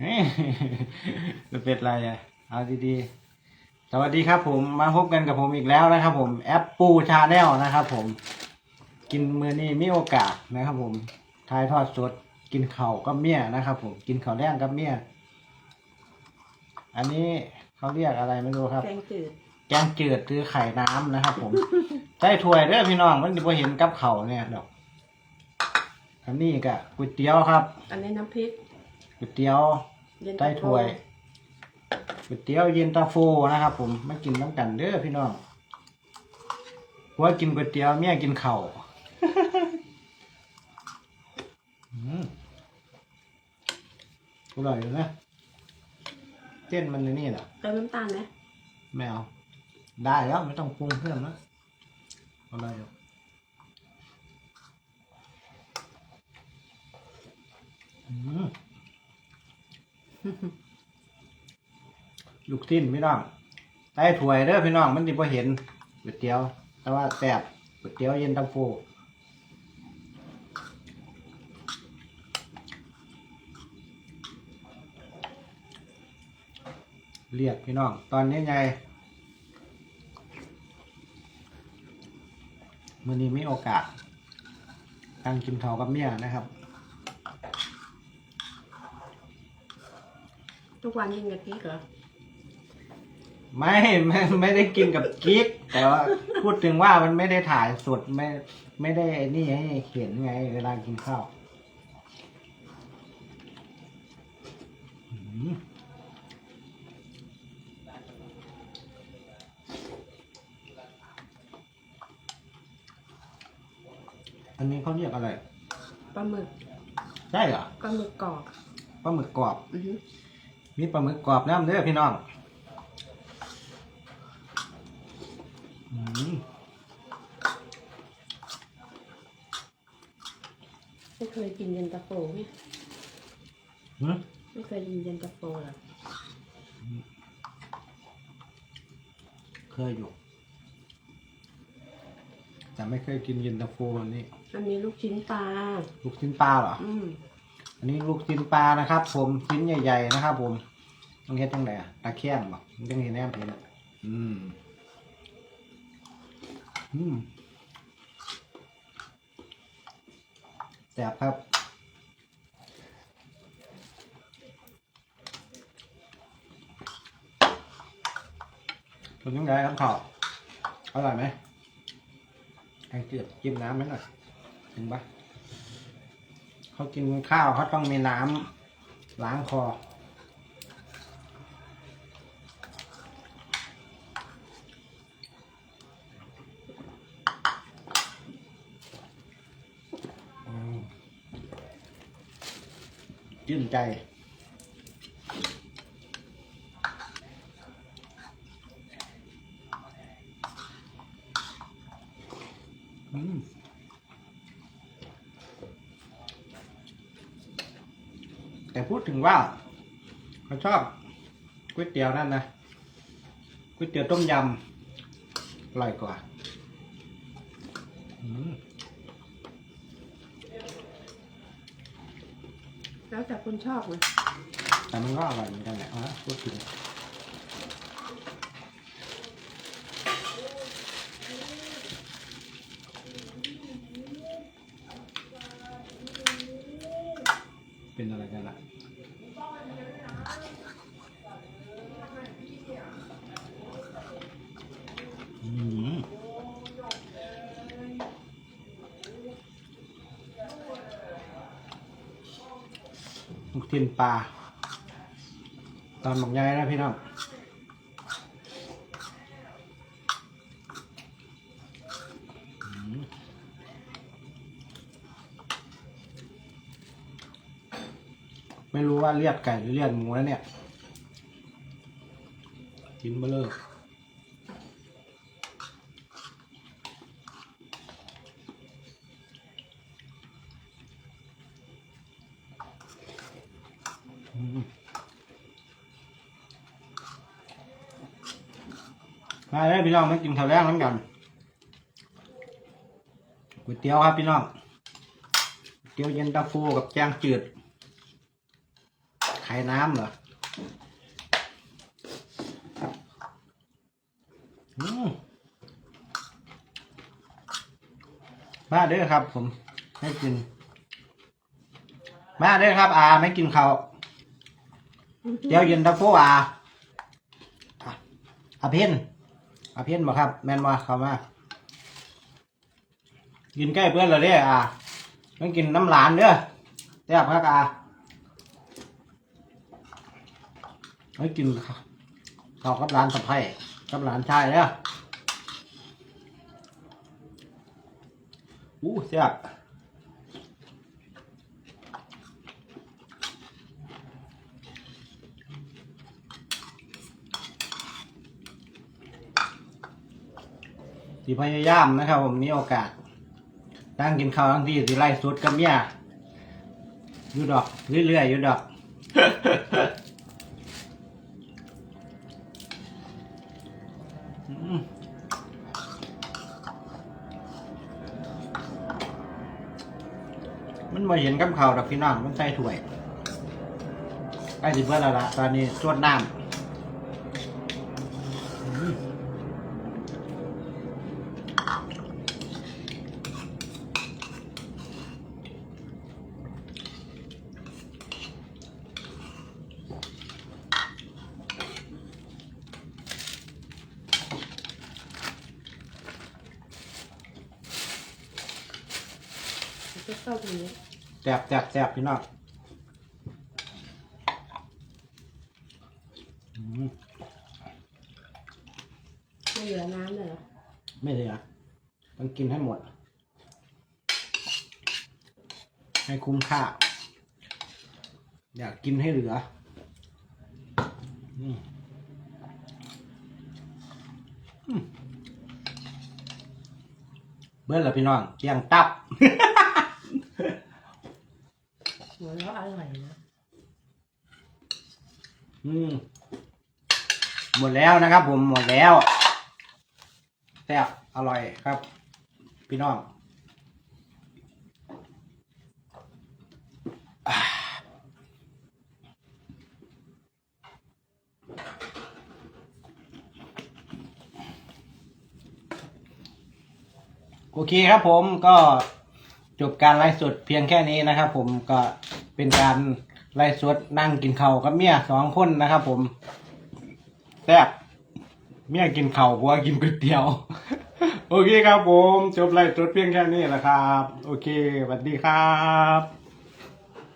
เฮ้ยจะเป็นไรอะเอาดีๆ สวัสดีครับผมมาพบกันกับผมอีกแล้วนะครับผมแอปปูชาแนลนะครับผม กินมือนี้มีโอกาสนะครับผมทายทอดสด กินเข่าวกับเมี่ยนะครับผมกินข้าวแดงกับเมี่ยอันนี้เขาเรียกอะไรไม่รู้ครับ แกงจืดแกงจืดหรือไข่น้ำนะครับผมใส่ถ้วยเด้อพี่น้องมันจะพอเห็นกับเขาวเนี่ยดอกอันนี้ก็ก๋วยเตี๋ยวครับ อันนี้น้ำพริก ก๋วยเตี๋ยวเย็นใต้ถ้วยก๋วยเตี๋ยวเย็นตาโฟนะครับ ผมมากินน้ำกันเด้อพี่น้องผัวกินก๋วยเตี๋ยวเมียกินข้าวอืมอร่อยเลยนะเส้นมันในนี่แหละเติมน้ำตาลไหมไม่เอาได้แล้วไม่ต้องปรุงเพิ่มแล้วอร่อยอยู่อืม ลูกทิ้นพี่น้องใต้ถ้วยเด้อพี่น้องมันสิบ่เห็นก๋วยเตี๋ยว แต่ว่าแซ่บก๋วยเตี๋ยวเย็นตาโฟเรียกพี่น้อง ตอนนี้ไงมื้อนี้มีโอกาสตั้งกินข้าวกับเมียนะครับ ทุกวันกินกับพริกเหรอ ไม่ไม่ไม่ได้กินกับกิ๊กแต่ว่าพูดถึงว่ามันไม่ได้ถ่ายสดไม่ ไม่ได้ไอ้นี่ให้เขียนไง เวลากินข้าวอืมอันนี้เขาเรียกอะไร ปลาหมึกใช่เหรอ ปลาหมึกกรอบปลาหมึกกรอบ อือฮึ มีปลาหมึกกรอบน้ำเด้อพี่น้องอืมไม่เคยกินเย็นตาโฟไหมหืมไม่เคยกินเย็นตาโฟเหรอเคยอยู่ แต่ไม่เคยกินเย็นตาโฟอันนี้อันนี้ลูกชิ้นปลา ลูกชิ้นปลาเหรอ อืม อันนี้ลูกชิ้นปลานะครับ ผมชิ้นใหญ่ ๆ นะครับ ผมต้องเฮ็ดจังไดอะตาแข้งบ่จังเห็นแนมเห็นอะอืมอืมแซ่บครับเป็นยังไงครับข้าวอร่อยไหมแกงจืดจิ้มน้ำไหมหน่อยถึงปะ เขากินข้าวเขาต้องมีน้ำล้างคออืมชื่นใจ อืม แต่พูดถึงว่าเขาชอบก๋วยเตี๋ยวนั่นนะก๋วยเตี๋ยวต้มยำอร่อยกว่าอืมแล้วแต่คนชอบเลยแต่มันก็อร่อยเหมือนกันแหละนะพูดถึงเป็น อะลูกชิ้นปลา ตอนหมกใหญ่นะพี่น้อง ไม่รู้ว่าเลียดไก่หรือเลียดหมูแล้วเนี่ยกินเบลออืมมาเลยพี่น้องมากินข้าวแรงน้ำกันก๋วยเตี๋ยวครับพี่น้องก๋วยเตี๋ยวเย็นตาโฟกับแกงจืด ขายน้ำเหรออืมมาเด้อครับ ผมให้กิน มาเด้อครับ อาไม่กินข้าวเดี๋ยวเย็นตะโฟอาอะอาเพ่นอาเพ่นบ่ครับ แม่นบ่เข้ามากินใกล้เพื่อนเหรอเด้ออาไม่กินน้ำหลานเด้อแซ่บครับอา ไม่กินข้าวกับร้านสะไพร่กับหลานชายเด้ออู้แซ่บที่พยายามนะครับผมมีโอกาสนั่งกินข้าวทั้งที่ที่ไล่สุดกับเมียอยู่ดอก เรื่อยๆอยู่ดอก มันมาเห็นกับข้าวดอกพี่น้องต้องใส่ถ้วยใกล้สิเพื่อนแล้วละตอนนี้สวดน้ำ ชอบอย่างนี้แสบแสบแสบพี่น้องอืมไม่เหลือน้ำเลยเหรอไม่เลยอะต้องกินให้หมด ให้คุ้มค่า อยากกินให้เหลืออืมอืมเบิ้ลเหรอพี่น้องเกียงตับ หัวเราะอร่อยนะอืมหมดแล้วนะครับ ผมหมดแล้วแซ่บอร่อยครับ พี่น้องโอเคครับผมก็จบการไลฟ์สดเพียงแค่นี้นะครับผมก็ เป็นการไล่สดนั่งกินข้าวกับเมียสองคนนะครับ ผมแซ่บเมียกินข้าวผัวกินก๋วยเตี๋ยว โอเคครับผม จบไล่สดเพียงแค่นี้แหละครับ โอเคสวัสดีครับ